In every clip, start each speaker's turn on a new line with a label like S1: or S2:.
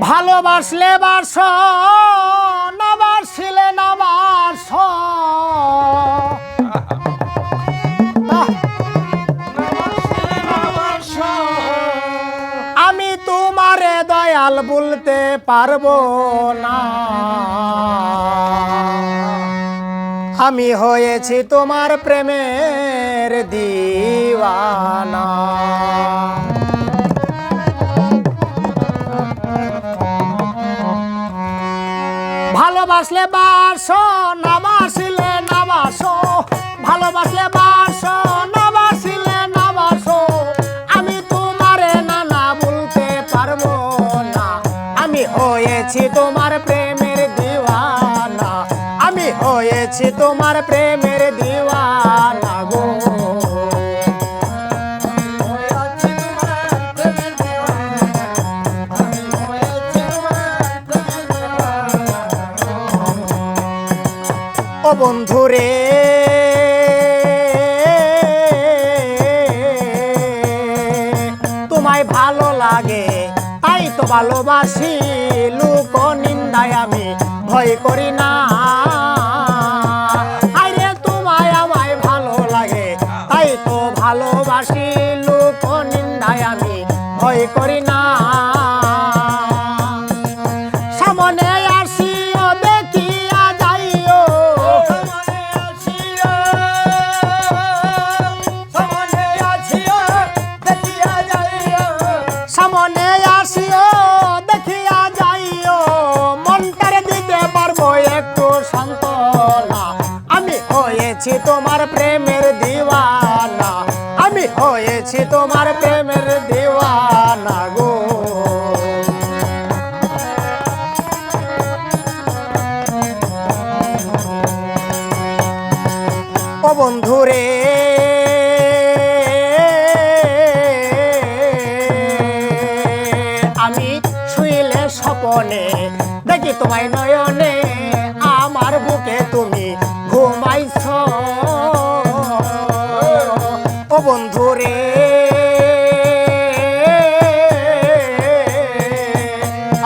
S1: ভালোবাসলে বাস না বাসলে না বাস। আহ, আমি তোমারে দয়াল বলতে পারব না। আমি হয়েছি তোমার প্রেমের দিওয়ানা। ভালোবাসলে বাসো না বাসিলে না বাসো ভালোবাসলে বাসো না বাসিলে না বাসো আমি তোমারে না না বলতে পারব না। আমি হয়েছি তোমার প্রেমের দিওয়ানা। আমি হয়েছি তোমার প্রেমের দিওয়ানা বন্ধু রে। তোমায় ভালো লাগে, তাই তো ভালোবাসি। লোক নিন্দায় আমি, ভয় করি না। লাগে আমি, ভয় করি না। সামনে আসিও, দেখিয়া যাইও। মনটারে দিতে পারব একটু সান্ত্বনা। আমি হয়েছি তোমার প্রেমের দিওয়ানা। আমি হয়েছি তোমার প্রেমের দিওয়ানা গো। বন্ধুরে স্বপনে দেখি তোমায় নয়নে, আমার বুকে তুমি ঘুমাইছ। ও বন্ধুরে,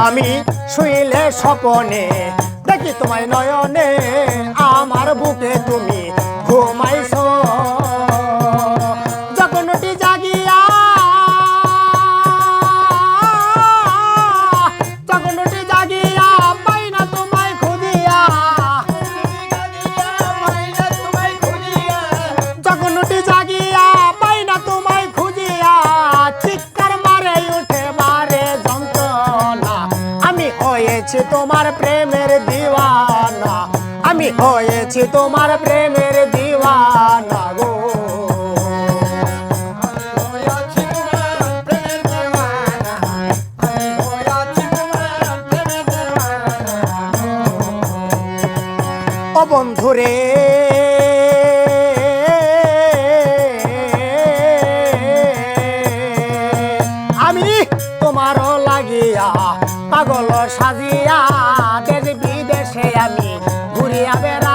S1: আমি শুইলে স্বপনে, দেখি তোমায় নয়নে, আমার বুকে তুমি হয়েছি তোমার প্রেমের দিওয়ানা। আমি হয়েছি তোমার প্রেমের দিওয়ানা গো। বন্ধুরে তোমারও লাগিয়া পাগল সাজিয়া দেশ বিদেশে আমি ঘুরিয়া বেড়াই।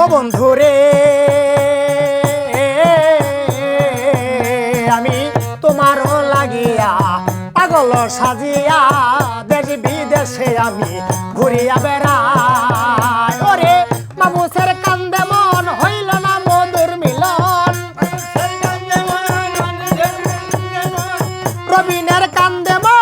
S1: ও বন্ধুরে, আমি তোমারও লাগিয়া পাগল সাজিয়া দেশ আমি ঘুরিয়া বেড়াই। ওরে কান্দে মন হইল না মধুর মিলন। রবিনের কান্দে মন।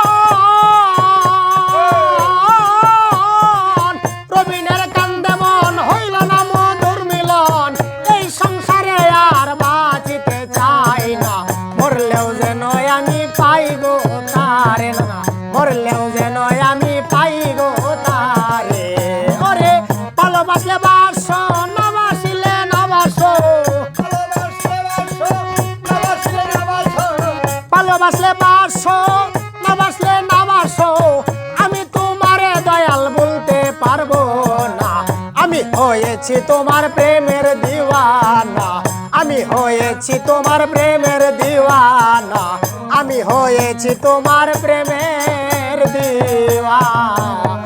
S1: রবিনের কান্দে মন হইল না মধুর মিলন। এই সংসারে আর বাঁচিতে চাই না। মরলেও যেন আমি পাই ভালোবাসলে বাসো না বাসলে না বাসো আমি তোমারে দয়াল বলতে পারব না। আমি হয়েছি তোমার প্রেমের দিওয়ানা। আমি হয়েছি তোমার প্রেমের দিওয়ানা। আমি হয়েছি তোমার প্রেমের দিওয়ানা।